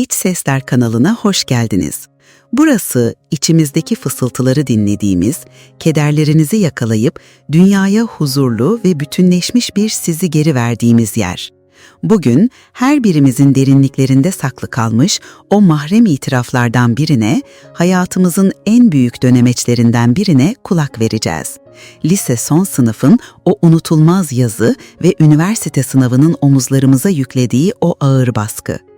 İç Sesler kanalına hoş geldiniz. Burası içimizdeki fısıltıları dinlediğimiz, kederlerinizi yakalayıp dünyaya huzurlu ve bütünleşmiş bir sizi geri verdiğimiz yer. Bugün her birimizin derinliklerinde saklı kalmış o mahrem itiraflardan birine, hayatımızın en büyük dönemeçlerinden birine kulak vereceğiz. Lise son sınıfın o unutulmaz yazı ve üniversite sınavının omuzlarımıza yüklediği o ağır baskı.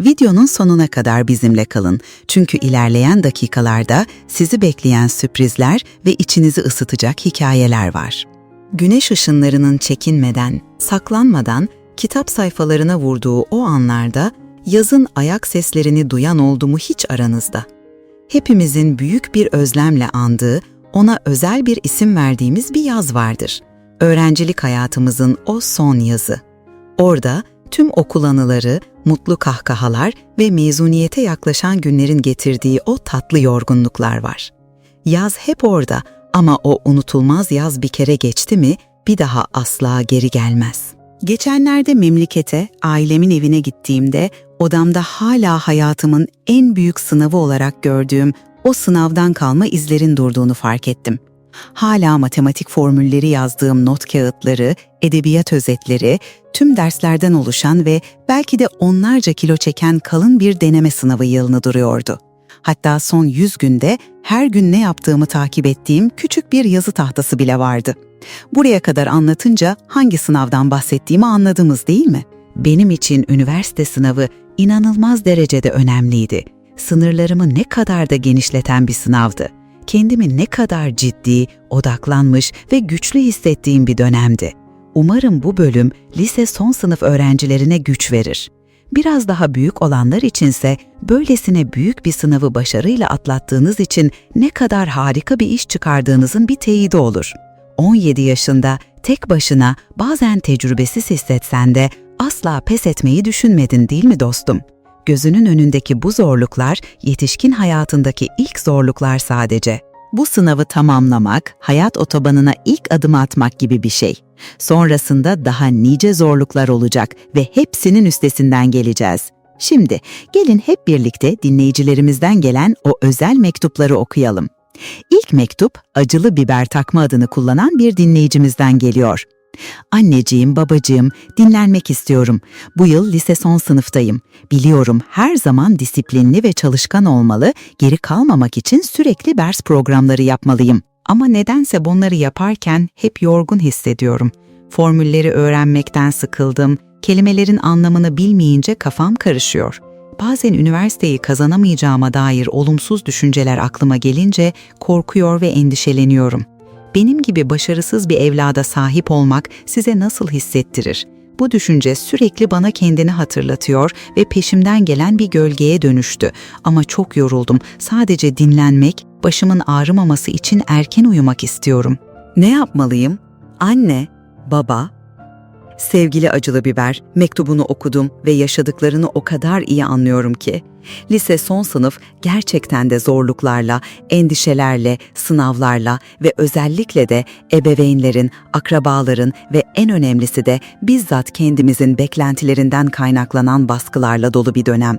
Videonun sonuna kadar bizimle kalın. Çünkü ilerleyen dakikalarda sizi bekleyen sürprizler ve içinizi ısıtacak hikayeler var. Güneş ışınlarının çekinmeden, saklanmadan kitap sayfalarına vurduğu o anlarda yazın ayak seslerini duyan oldu mu hiç aranızda? Hepimizin büyük bir özlemle andığı, ona özel bir isim verdiğimiz bir yaz vardır. Öğrencilik hayatımızın o son yazı. Orada tüm okul anıları, mutlu kahkahalar ve mezuniyete yaklaşan günlerin getirdiği o tatlı yorgunluklar var. Yaz hep orada ama o unutulmaz yaz bir kere geçti mi bir daha asla geri gelmez. Geçenlerde memlekete, ailemin evine gittiğimde odamda hala hayatımın en büyük sınavı olarak gördüğüm o sınavdan kalma izlerin durduğunu fark ettim. Hala matematik formülleri yazdığım not kağıtları, edebiyat özetleri, tüm derslerden oluşan ve belki de onlarca kilo çeken kalın bir deneme sınavı yılını duruyordu. Hatta son 100 günde her gün ne yaptığımı takip ettiğim küçük bir yazı tahtası bile vardı. Buraya kadar anlatınca hangi sınavdan bahsettiğimi anladınız değil mi? Benim için üniversite sınavı inanılmaz derecede önemliydi. Sınırlarımı ne kadar da genişleten bir sınavdı. Kendimi ne kadar ciddi, odaklanmış ve güçlü hissettiğim bir dönemdi. Umarım bu bölüm lise son sınıf öğrencilerine güç verir. Biraz daha büyük olanlar içinse böylesine büyük bir sınavı başarıyla atlattığınız için ne kadar harika bir iş çıkardığınızın bir teyidi olur. 17 yaşında tek başına bazen tecrübesiz hissetsen de asla pes etmeyi düşünmedin değil mi dostum? Gözünün önündeki bu zorluklar yetişkin hayatındaki ilk zorluklar sadece. Bu sınavı tamamlamak, hayat otobanına ilk adım atmak gibi bir şey. Sonrasında daha nice zorluklar olacak ve hepsinin üstesinden geleceğiz. Şimdi gelin hep birlikte dinleyicilerimizden gelen o özel mektupları okuyalım. İlk mektup acılı biber takma adını kullanan bir dinleyicimizden geliyor. Anneciğim, babacığım, dinlenmek istiyorum. Bu yıl lise son sınıftayım. Biliyorum her zaman disiplinli ve çalışkan olmalı, geri kalmamak için sürekli ders programları yapmalıyım. Ama nedense bunları yaparken hep yorgun hissediyorum. Formülleri öğrenmekten sıkıldım, kelimelerin anlamını bilmeyince kafam karışıyor. Bazen üniversiteyi kazanamayacağıma dair olumsuz düşünceler aklıma gelince korkuyor ve endişeleniyorum. Benim gibi başarısız bir evlada sahip olmak size nasıl hissettirir? Bu düşünce sürekli bana kendini hatırlatıyor ve peşimden gelen bir gölgeye dönüştü. Ama çok yoruldum. Sadece dinlenmek, başımın ağrımaması için erken uyumak istiyorum. Ne yapmalıyım? Anne, baba, Sevgili acılı biber, mektubunu okudum ve yaşadıklarını o kadar iyi anlıyorum ki. Lise son sınıf gerçekten de zorluklarla, endişelerle, sınavlarla ve özellikle de ebeveynlerin, akrabaların ve en önemlisi de bizzat kendimizin beklentilerinden kaynaklanan baskılarla dolu bir dönem.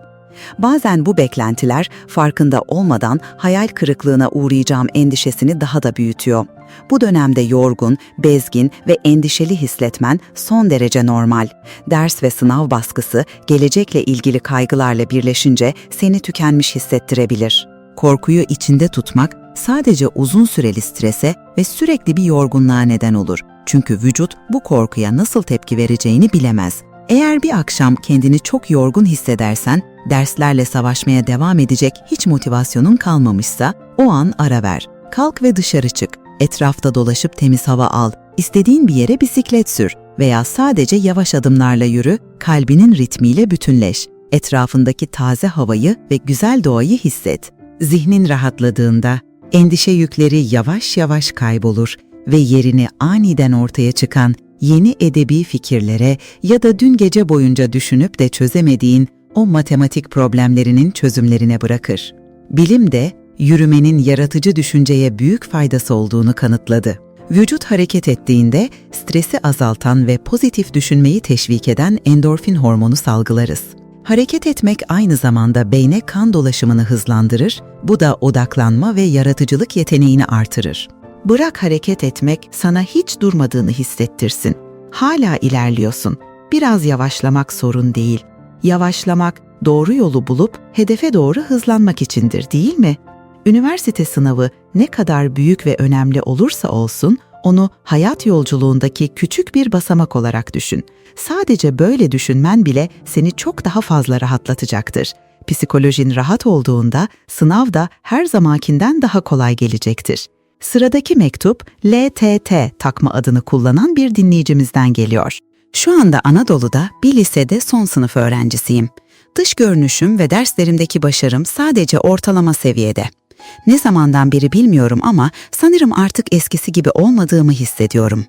Bazen bu beklentiler farkında olmadan hayal kırıklığına uğrayacağım endişesini daha da büyütüyor. Bu dönemde yorgun, bezgin ve endişeli hissetmen son derece normal. Ders ve sınav baskısı gelecekle ilgili kaygılarla birleşince seni tükenmiş hissettirebilir. Korkuyu içinde tutmak sadece uzun süreli strese ve sürekli bir yorgunluğa neden olur. Çünkü vücut bu korkuya nasıl tepki vereceğini bilemez. Eğer bir akşam kendini çok yorgun hissedersen, derslerle savaşmaya devam edecek hiç motivasyonun kalmamışsa o an ara ver. Kalk ve dışarı çık. Etrafta dolaşıp temiz hava al. İstediğin bir yere bisiklet sür veya sadece yavaş adımlarla yürü, kalbinin ritmiyle bütünleş. Etrafındaki taze havayı ve güzel doğayı hisset. Zihnin rahatladığında endişe yükleri yavaş yavaş kaybolur ve yerini aniden ortaya çıkan yeni edebi fikirlere ya da dün gece boyunca düşünüp de çözemediğin o matematik problemlerinin çözümlerine bırakır. Bilim de yürümenin yaratıcı düşünceye büyük faydası olduğunu kanıtladı. Vücut hareket ettiğinde stresi azaltan ve pozitif düşünmeyi teşvik eden endorfin hormonu salgılarız. Hareket etmek aynı zamanda beyne kan dolaşımını hızlandırır, bu da odaklanma ve yaratıcılık yeteneğini artırır. Bırak hareket etmek sana hiç durmadığını hissettirsin. Hala ilerliyorsun. Biraz yavaşlamak sorun değil. Yavaşlamak doğru yolu bulup hedefe doğru hızlanmak içindir değil mi? Üniversite sınavı ne kadar büyük ve önemli olursa olsun, onu hayat yolculuğundaki küçük bir basamak olarak düşün. Sadece böyle düşünmen bile seni çok daha fazla rahatlatacaktır. Psikolojin rahat olduğunda sınav da her zamankinden daha kolay gelecektir. Sıradaki mektup LTT takma adını kullanan bir dinleyicimizden geliyor. Şu anda Anadolu'da bir lisede son sınıf öğrencisiyim. Dış görünüşüm ve derslerimdeki başarım sadece ortalama seviyede. Ne zamandan beri bilmiyorum ama sanırım artık eskisi gibi olmadığımı hissediyorum.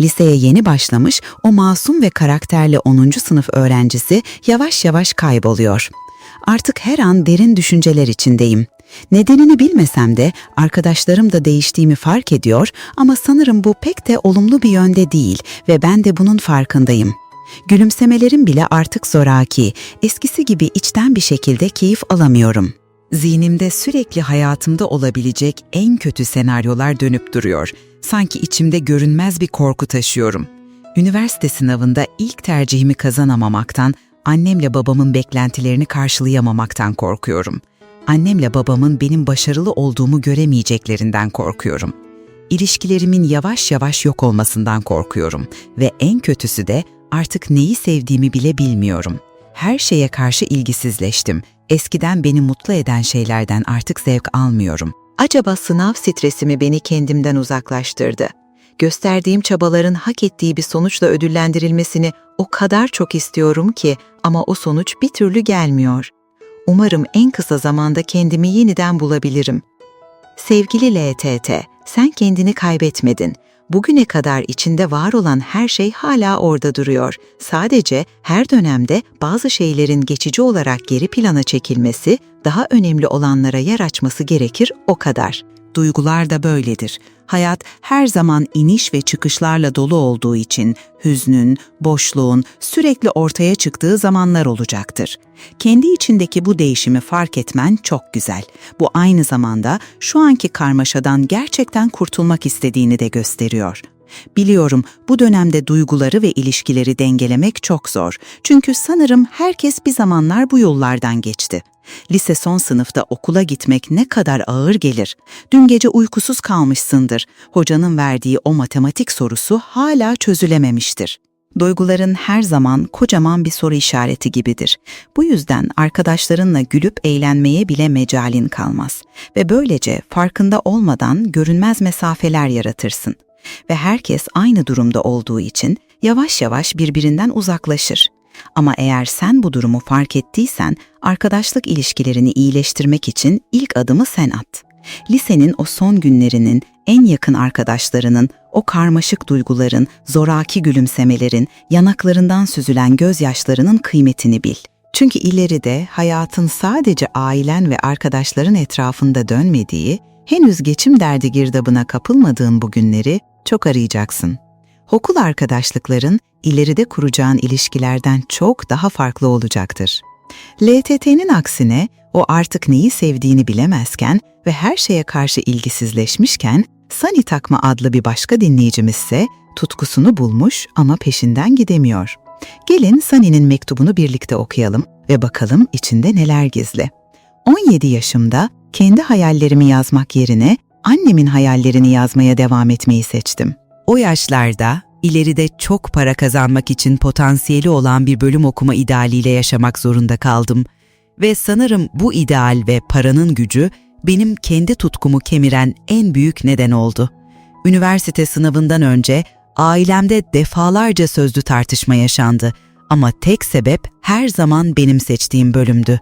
Liseye yeni başlamış o masum ve karakterli 10. sınıf öğrencisi yavaş yavaş kayboluyor. Artık her an derin düşünceler içindeyim. Nedenini bilmesem de arkadaşlarım da değiştiğimi fark ediyor ama sanırım bu pek de olumlu bir yönde değil ve ben de bunun farkındayım. Gülümsemelerim bile artık zoraki, eskisi gibi içten bir şekilde keyif alamıyorum. Zihnimde sürekli hayatımda olabilecek en kötü senaryolar dönüp duruyor. Sanki içimde görünmez bir korku taşıyorum. Üniversite sınavında ilk tercihimi kazanamamaktan, annemle babamın beklentilerini karşılayamamaktan korkuyorum. Annemle babamın benim başarılı olduğumu göremeyeceklerinden korkuyorum. İlişkilerimin yavaş yavaş yok olmasından korkuyorum ve en kötüsü de artık neyi sevdiğimi bile bilmiyorum. Her şeye karşı ilgisizleştim. Eskiden beni mutlu eden şeylerden artık zevk almıyorum. Acaba sınav stresimi beni kendimden uzaklaştırdı? Gösterdiğim çabaların hak ettiği bir sonuçla ödüllendirilmesini o kadar çok istiyorum ki ama o sonuç bir türlü gelmiyor. Umarım en kısa zamanda kendimi yeniden bulabilirim. Sevgili LTT, sen kendini kaybetmedin. Bugüne kadar içinde var olan her şey hala orada duruyor. Sadece her dönemde bazı şeylerin geçici olarak geri plana çekilmesi, daha önemli olanlara yer açması gerekir o kadar. Duygular da böyledir. Hayat her zaman iniş ve çıkışlarla dolu olduğu için hüznün, boşluğun sürekli ortaya çıktığı zamanlar olacaktır. Kendi içindeki bu değişimi fark etmen çok güzel. Bu aynı zamanda şu anki karmaşadan gerçekten kurtulmak istediğini de gösteriyor. Biliyorum bu dönemde duyguları ve ilişkileri dengelemek çok zor. Çünkü sanırım herkes bir zamanlar bu yollardan geçti. Lise son sınıfta okula gitmek ne kadar ağır gelir. Dün gece uykusuz kalmışsındır. Hocanın verdiği o matematik sorusu hala çözülememiştir. Duyguların her zaman kocaman bir soru işareti gibidir. Bu yüzden arkadaşlarınla gülüp eğlenmeye bile mecalin kalmaz ve böylece farkında olmadan görünmez mesafeler yaratırsın. Ve herkes aynı durumda olduğu için yavaş yavaş birbirinden uzaklaşır. Ama eğer sen bu durumu fark ettiysen, arkadaşlık ilişkilerini iyileştirmek için ilk adımı sen at. Lisenin o son günlerinin, en yakın arkadaşlarının, o karmaşık duyguların, zoraki gülümsemelerin, yanaklarından süzülen gözyaşlarının kıymetini bil. Çünkü ileride hayatın sadece ailen ve arkadaşların etrafında dönmediği, henüz geçim derdi girdabına kapılmadığın bu günleri çok arayacaksın. Okul arkadaşlıkların ileride kuracağın ilişkilerden çok daha farklı olacaktır. LTT'nin aksine o artık neyi sevdiğini bilemezken ve her şeye karşı ilgisizleşmişken Sani Takma adlı bir başka dinleyicimizse tutkusunu bulmuş ama peşinden gidemiyor. Gelin Sani'nin mektubunu birlikte okuyalım ve bakalım içinde neler gizli. 17 yaşımda kendi hayallerimi yazmak yerine annemin hayallerini yazmaya devam etmeyi seçtim. O yaşlarda ileride çok para kazanmak için potansiyeli olan bir bölüm okuma idealiyle yaşamak zorunda kaldım ve sanırım bu ideal ve paranın gücü benim kendi tutkumu kemiren en büyük neden oldu. Üniversite sınavından önce ailemde defalarca sözlü tartışma yaşandı ama tek sebep her zaman benim seçtiğim bölümdü.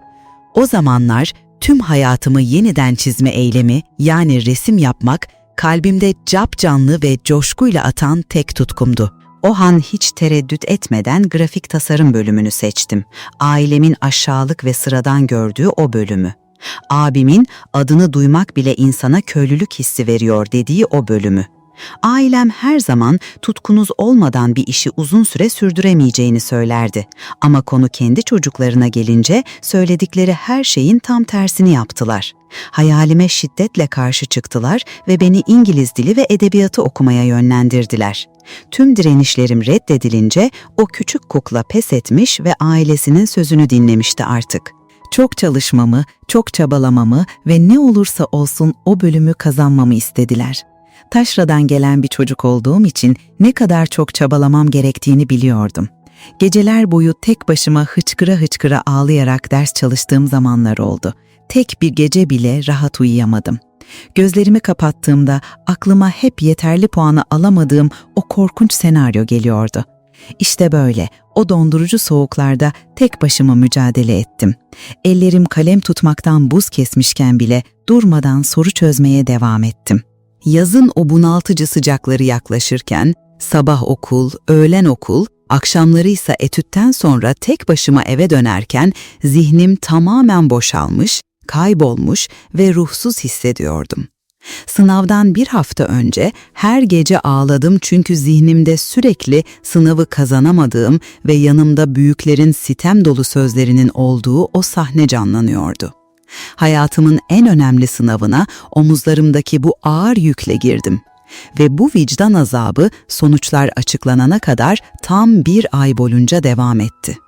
O zamanlar tüm hayatımı yeniden çizme eylemi yani resim yapmak kalbimde cap canlı ve coşkuyla atan tek tutkumdu. O hiç tereddüt etmeden grafik tasarım bölümünü seçtim. Ailemin aşağılık ve sıradan gördüğü o bölümü. Abimin adını duymak bile insana köylülük hissi veriyor dediği o bölümü. Ailem her zaman tutkunuz olmadan bir işi uzun süre sürdüremeyeceğini söylerdi. Ama konu kendi çocuklarına gelince söyledikleri her şeyin tam tersini yaptılar. Hayalime şiddetle karşı çıktılar ve beni İngiliz dili ve edebiyatı okumaya yönlendirdiler. Tüm direnişlerim reddedilince o küçük kukla pes etmiş ve ailesinin sözünü dinlemişti artık. Çok çalışmamı, çok çabalamamı ve ne olursa olsun o bölümü kazanmamı istediler. Taşra'dan gelen bir çocuk olduğum için ne kadar çok çabalamam gerektiğini biliyordum. Geceler boyu tek başıma hıçkıra hıçkıra ağlayarak ders çalıştığım zamanlar oldu. Tek bir gece bile rahat uyuyamadım. Gözlerimi kapattığımda aklıma hep yeterli puanı alamadığım o korkunç senaryo geliyordu. İşte böyle, o dondurucu soğuklarda tek başıma mücadele ettim. Ellerim kalem tutmaktan buz kesmişken bile durmadan soru çözmeye devam ettim. Yazın o bunaltıcı sıcakları yaklaşırken, sabah okul, öğlen okul, akşamları ise etütten sonra tek başıma eve dönerken zihnim tamamen boşalmış, kaybolmuş ve ruhsuz hissediyordum. Sınavdan bir hafta önce her gece ağladım çünkü zihnimde sürekli sınavı kazanamadığım ve yanımda büyüklerin sitem dolu sözlerinin olduğu o sahne canlanıyordu. Hayatımın en önemli sınavına omuzlarımdaki bu ağır yükle girdim. Ve bu vicdan azabı sonuçlar açıklanana kadar tam bir ay boyunca devam etti.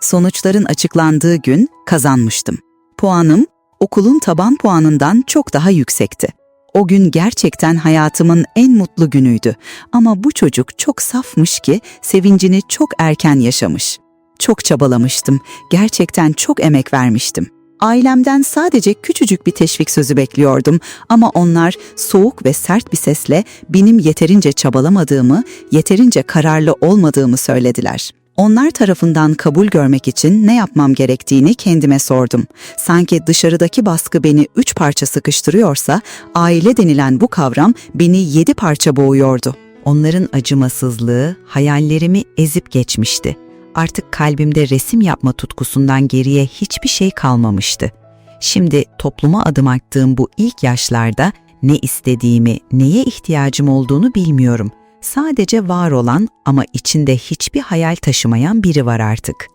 Sonuçların açıklandığı gün kazanmıştım. Puanım okulun taban puanından çok daha yüksekti. O gün gerçekten hayatımın en mutlu günüydü ama bu çocuk çok safmış ki sevincini çok erken yaşamış. Çok çabalamıştım, gerçekten çok emek vermiştim. Ailemden sadece küçücük bir teşvik sözü bekliyordum ama onlar soğuk ve sert bir sesle benim yeterince çabalamadığımı, yeterince kararlı olmadığımı söylediler. Onlar tarafından kabul görmek için ne yapmam gerektiğini kendime sordum. Sanki dışarıdaki baskı beni üç parça sıkıştırıyorsa, aile denilen bu kavram beni yedi parça boğuyordu. Onların acımasızlığı hayallerimi ezip geçmişti. Artık kalbimde resim yapma tutkusundan geriye hiçbir şey kalmamıştı. Şimdi topluma adım attığım bu ilk yaşlarda ne istediğimi, neye ihtiyacım olduğunu bilmiyorum.'' sadece var olan ama içinde hiçbir hayal taşımayan biri var artık.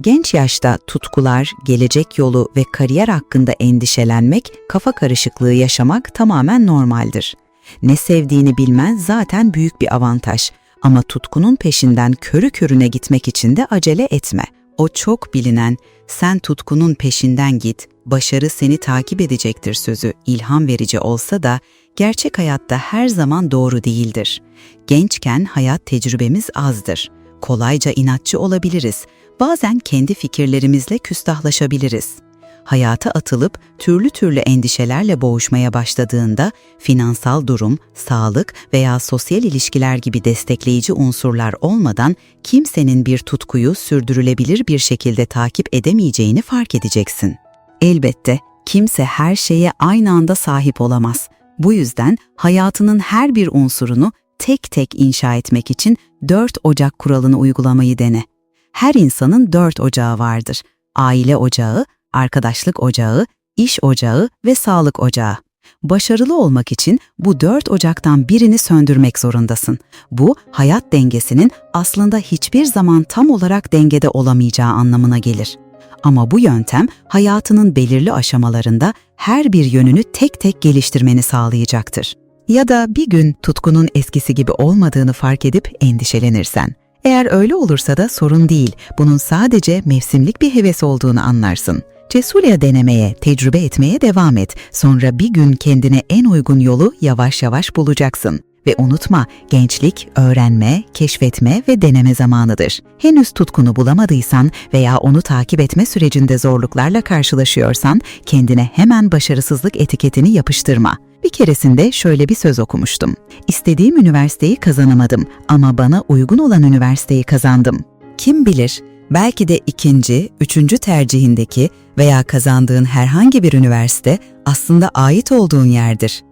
Genç yaşta tutkular, gelecek yolu ve kariyer hakkında endişelenmek, kafa karışıklığı yaşamak tamamen normaldir. Ne sevdiğini bilmen zaten büyük bir avantaj ama tutkunun peşinden körü körüne gitmek için de acele etme. O çok bilinen, sen tutkunun peşinden git, başarı seni takip edecektir sözü ilham verici olsa da gerçek hayatta her zaman doğru değildir. Gençken hayat tecrübemiz azdır. Kolayca inatçı olabiliriz. Bazen kendi fikirlerimizle küstahlaşabiliriz. Hayata atılıp türlü türlü endişelerle boğuşmaya başladığında finansal durum, sağlık veya sosyal ilişkiler gibi destekleyici unsurlar olmadan kimsenin bir tutkuyu sürdürülebilir bir şekilde takip edemeyeceğini fark edeceksin. Elbette kimse her şeye aynı anda sahip olamaz. Bu yüzden hayatının her bir unsurunu tek tek inşa etmek için 4 Ocak kuralını uygulamayı dene. Her insanın 4 ocağı vardır. Aile ocağı, arkadaşlık ocağı, iş ocağı ve sağlık ocağı. Başarılı olmak için bu dört ocaktan birini söndürmek zorundasın. Bu, hayat dengesinin aslında hiçbir zaman tam olarak dengede olamayacağı anlamına gelir. Ama bu yöntem hayatının belirli aşamalarında her bir yönünü tek tek geliştirmeni sağlayacaktır. Ya da bir gün tutkunun eskisi gibi olmadığını fark edip endişelenirsen. Eğer öyle olursa da sorun değil, bunun sadece mevsimlik bir heves olduğunu anlarsın. Cesurca denemeye, tecrübe etmeye devam et. Sonra bir gün kendine en uygun yolu yavaş yavaş bulacaksın. Ve unutma, gençlik öğrenme, keşfetme ve deneme zamanıdır. Henüz tutkunu bulamadıysan veya onu takip etme sürecinde zorluklarla karşılaşıyorsan kendine hemen başarısızlık etiketini yapıştırma. Bir keresinde şöyle bir söz okumuştum. İstediğim üniversiteyi kazanamadım ama bana uygun olan üniversiteyi kazandım. Kim bilir, belki de ikinci, üçüncü tercihindeki veya kazandığın herhangi bir üniversite aslında ait olduğun yerdir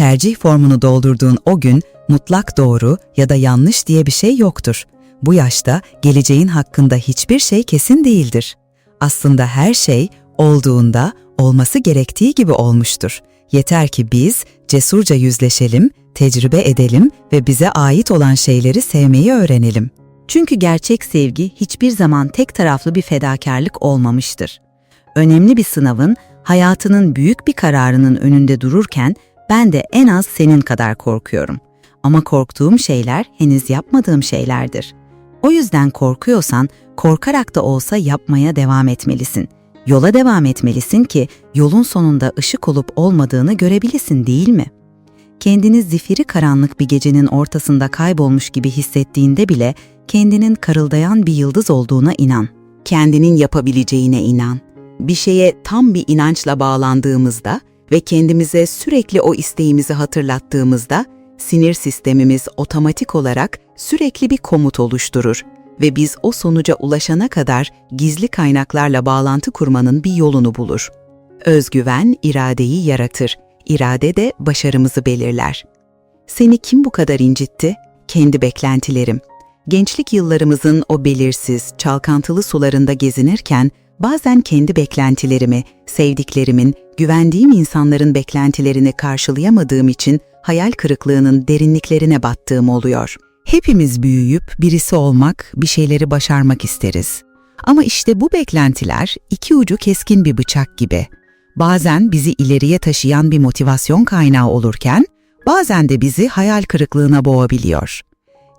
tercih formunu doldurduğun o gün mutlak doğru ya da yanlış diye bir şey yoktur. Bu yaşta geleceğin hakkında hiçbir şey kesin değildir. Aslında her şey olduğunda olması gerektiği gibi olmuştur. Yeter ki biz cesurca yüzleşelim, tecrübe edelim ve bize ait olan şeyleri sevmeyi öğrenelim. Çünkü gerçek sevgi hiçbir zaman tek taraflı bir fedakarlık olmamıştır. Önemli bir sınavın, hayatının büyük bir kararının önünde dururken ben de en az senin kadar korkuyorum. Ama korktuğum şeyler henüz yapmadığım şeylerdir. O yüzden korkuyorsan korkarak da olsa yapmaya devam etmelisin. Yola devam etmelisin ki yolun sonunda ışık olup olmadığını görebilesin değil mi? Kendini zifiri karanlık bir gecenin ortasında kaybolmuş gibi hissettiğinde bile kendinin karıldayan bir yıldız olduğuna inan. Kendinin yapabileceğine inan. Bir şeye tam bir inançla bağlandığımızda ve kendimize sürekli o isteğimizi hatırlattığımızda sinir sistemimiz otomatik olarak sürekli bir komut oluşturur ve biz o sonuca ulaşana kadar gizli kaynaklarla bağlantı kurmanın bir yolunu bulur. Özgüven iradeyi yaratır, irade de başarımızı belirler. Seni kim bu kadar incitti? Kendi beklentilerim. Gençlik yıllarımızın o belirsiz, çalkantılı sularında gezinirken bazen kendi beklentilerimi, sevdiklerimin, güvendiğim insanların beklentilerini karşılayamadığım için hayal kırıklığının derinliklerine battığım oluyor. Hepimiz büyüyüp birisi olmak, bir şeyleri başarmak isteriz. Ama işte bu beklentiler iki ucu keskin bir bıçak gibi. Bazen bizi ileriye taşıyan bir motivasyon kaynağı olurken, bazen de bizi hayal kırıklığına boğabiliyor.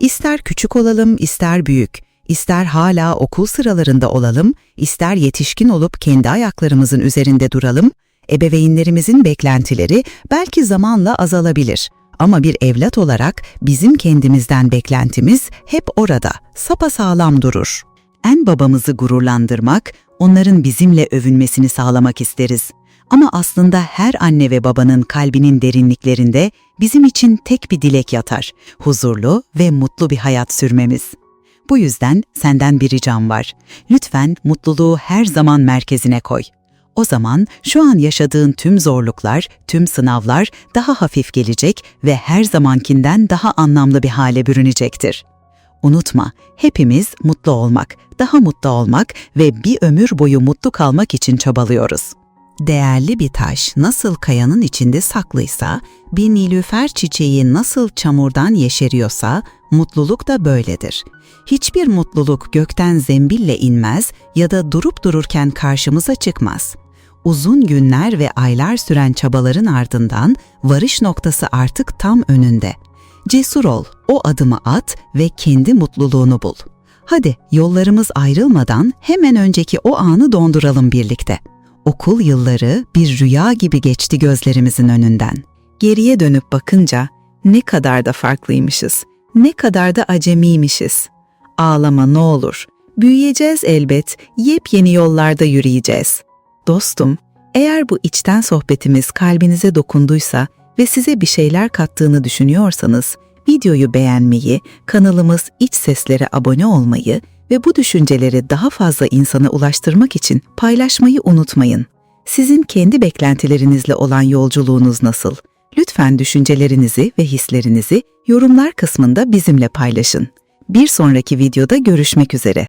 İster küçük olalım, ister büyük, ister hala okul sıralarında olalım, ister yetişkin olup kendi ayaklarımızın üzerinde duralım, ebeveynlerimizin beklentileri belki zamanla azalabilir. Ama bir evlat olarak bizim kendimizden beklentimiz hep orada, sapasağlam durur. En babamızı gururlandırmak, onların bizimle övünmesini sağlamak isteriz. Ama aslında her anne ve babanın kalbinin derinliklerinde bizim için tek bir dilek yatar. Huzurlu ve mutlu bir hayat sürmemiz. Bu yüzden senden bir ricam var. Lütfen mutluluğu her zaman merkezine koy. O zaman şu an yaşadığın tüm zorluklar, tüm sınavlar daha hafif gelecek ve her zamankinden daha anlamlı bir hale bürünecektir. Unutma, hepimiz mutlu olmak, daha mutlu olmak ve bir ömür boyu mutlu kalmak için çabalıyoruz. Değerli bir taş nasıl kayanın içinde saklıysa, bir nilüfer çiçeği nasıl çamurdan yeşeriyorsa, mutluluk da böyledir. Hiçbir mutluluk gökten zembille inmez ya da durup dururken karşımıza çıkmaz. Uzun günler ve aylar süren çabaların ardından varış noktası artık tam önünde. Cesur ol, o adımı at ve kendi mutluluğunu bul. Hadi yollarımız ayrılmadan hemen önceki o anı donduralım birlikte. Okul yılları bir rüya gibi geçti gözlerimizin önünden. Geriye dönüp bakınca ne kadar da farklıymışız, ne kadar da acemiymişiz. Ağlama ne olur, büyüyeceğiz elbet, yepyeni yollarda yürüyeceğiz. Dostum, eğer bu içten sohbetimiz kalbinize dokunduysa ve size bir şeyler kattığını düşünüyorsanız, videoyu beğenmeyi, kanalımız İç Seslere abone olmayı ve bu düşünceleri daha fazla insana ulaştırmak için paylaşmayı unutmayın. Sizin kendi beklentilerinizle olan yolculuğunuz nasıl? Lütfen düşüncelerinizi ve hislerinizi yorumlar kısmında bizimle paylaşın. Bir sonraki videoda görüşmek üzere.